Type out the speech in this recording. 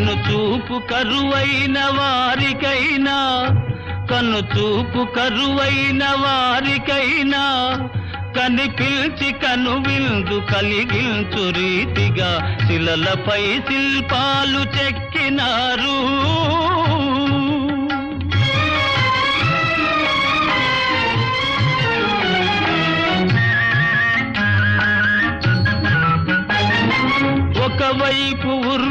కన్ను చూపు కరువైన వారికైనా కన్ను చూపు కరువైన వారికైనా కనిపించి కను విందు కలిగించు రీతిగా శిలలపై శిల్పాలు చెక్కినారు. ఒకవైపు ఉర్